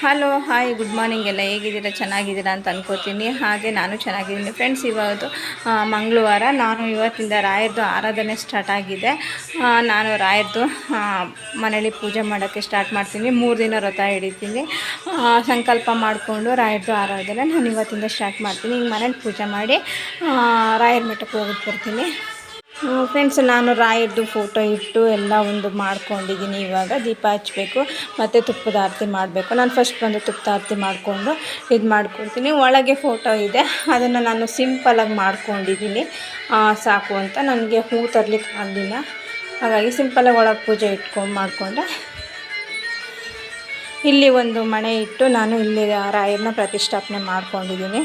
Hello, hi, good morning ಎಲ್ಲ ಹೇಗಿದ್ದೀರಾ? ಚೆನ್ನಾಗಿದ್ದೀರಾ ಅಂತ ಅನ್ಕೋತೀನಿ. ಹಾಗೆ ನಾನು ಚೆನ್ನಾಗಿದ್ದೀನಿ. ಫ್ರೆಂಡ್ಸ್, ಇವತ್ತು ಮಂಗಳವಾರ. ನಾನು ಇವತ್ತಿಂದ ರಾಯರ್ದು ಆರಾಧನೆ ಸ್ಟಾರ್ಟ್ ಆಗಿದೆ. ನಾನು ರಾಯರ್ದು ಮನೇಲಿ ಪೂಜೆ ಮಾಡೋಕ್ಕೆ ಸ್ಟಾರ್ಟ್ ಮಾಡ್ತೀನಿ. ಮೂರು ದಿನ ವ್ರತ ಹಿಡಿತೀನಿ ಸಂಕಲ್ಪ ಮಾಡಿಕೊಂಡು ರಾಯರ್ದು ಆರಾಧನೆ ನಾನು ಇವತ್ತಿಂದ ಸ್ಟಾರ್ಟ್ ಮಾಡ್ತೀನಿ. ಹಿಂಗೆ ಮನೇಲಿ ಪೂಜೆ ಮಾಡಿ ರಾಯರ ಮಠಕ್ಕೆ ಹೋಗಿ ಬರ್ತೀನಿ. ಫ್ರೆಂಡ್ಸ್ ನಾನು ರಾಯದ್ದು ಫೋಟೋ ಇಟ್ಟು ಎಲ್ಲ ಒಂದು ಮಾಡ್ಕೊಂಡಿದ್ದೀನಿ ಇವಾಗ. ದೀಪ ಹಚ್ಚಬೇಕು ಮತ್ತು ತುಪ್ಪದ ಆರತಿ ಮಾಡಬೇಕು. ನಾನು ಫಸ್ಟ್ ಬಂದು ತುಪ್ಪದ ಆರತಿ ಮಾಡಿಕೊಂಡು ಇದು ಮಾಡ್ಕೊಳ್ತೀನಿ ಒಳಗೆ ಫೋಟೋ ಇದೆ. ಅದನ್ನು ನಾನು ಸಿಂಪಲಾಗಿ ಮಾಡ್ಕೊಂಡಿದ್ದೀನಿ. ಸಾಕು ಅಂತ. ನನಗೆ ಹೂ ತರಲಿಕ್ಕೆ ಆಗಲಿಲ್ಲ. ಹಾಗಾಗಿ ಸಿಂಪಲಾಗಿ ಒಳಗೆ ಪೂಜೆ ಇಟ್ಕೊಂಡು ಮಾಡಿಕೊಂಡೆ. ಇಲ್ಲಿ ಒಂದು ಮಣೆ ಇಟ್ಟು ನಾನು ಇಲ್ಲಿ ರಾಯರನ್ನ ಪ್ರತಿಷ್ಠಾಪನೆ ಮಾಡ್ಕೊಂಡಿದ್ದೀನಿ.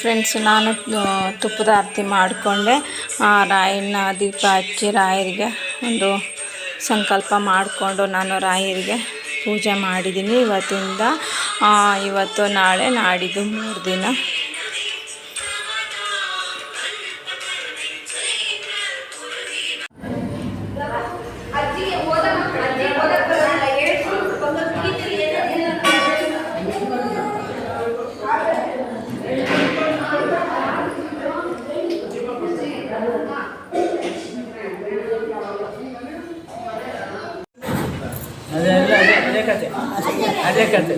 ಫ್ರೆಂಡ್ಸ್ ನಾನು ತುಪ್ಪದ ಆರತಿ ಮಾಡಿಕೊಂಡೆ. ರಾಯನ ದೀಪ ಹಚ್ಚಿ ರಾಯರಿಗೆ ಒಂದು ಸಂಕಲ್ಪ ಮಾಡಿಕೊಂಡು ನಾನು ರಾಯರಿಗೆ ಪೂಜೆ ಮಾಡಿದ್ದೀನಿ. ಇವತ್ತಿಂದ ಇವತ್ತು ನಾಳೆ ನಾಡಿದ್ದು ಮೂರು ದಿನ. ಅದೇ ಅದೇ ಅದೇ ಕತೆ ಅದೇ ಕತೆ